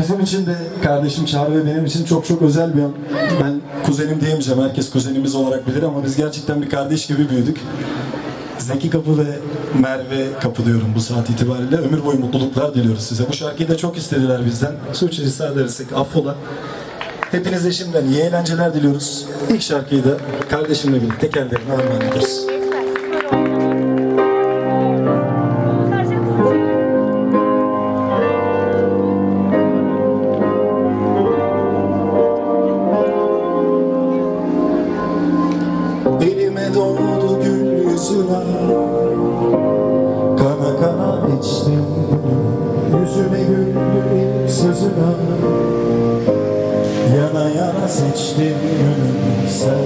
Bizim için de kardeşim Çağrı ve benim için çok çok özel bir an. Ben kuzenim diyemeyeceğim. Herkes kuzenimiz olarak bilir ama biz gerçekten bir kardeş gibi büyüdük. Zeki Kapı ve Merve Kapı diyorum bu saat itibariyle. Ömür boyu mutluluklar diliyoruz size. Bu şarkıyı da çok istediler bizden. Suçlusu edersek affola. Hepinize şimdiden iyi eğlenceler diliyoruz. İlk şarkıyı da kardeşimle birlikte kendilerine armağan ederiz. Elime doğdu gül yüzüne Kana kana içtim. Yüzüme güldü ilk sözüne Yana yana seçtim yönümü sen.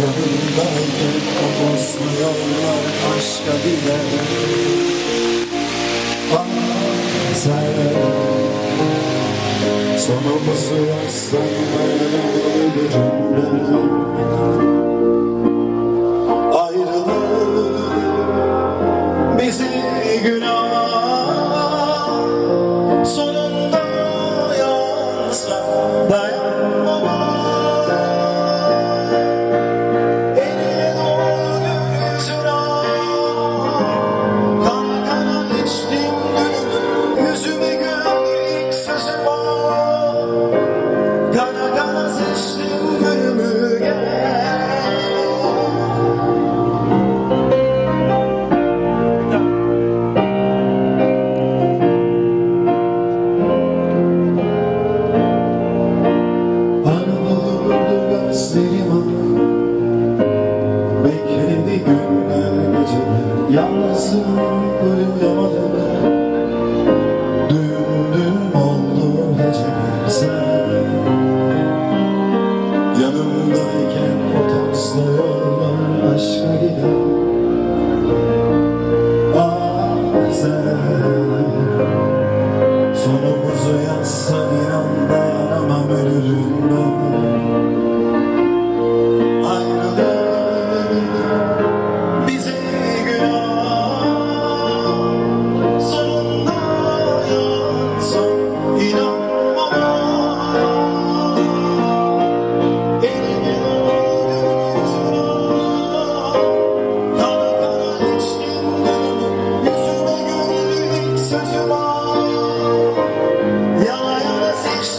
Yanımdayken o tozlu yollar aşka gider Ah sen. Sonumuzu ben ölürüm ben you know. Yalnızım uyuyamadım oldu geceler Yanımdayken o tozlu yollar aşka gider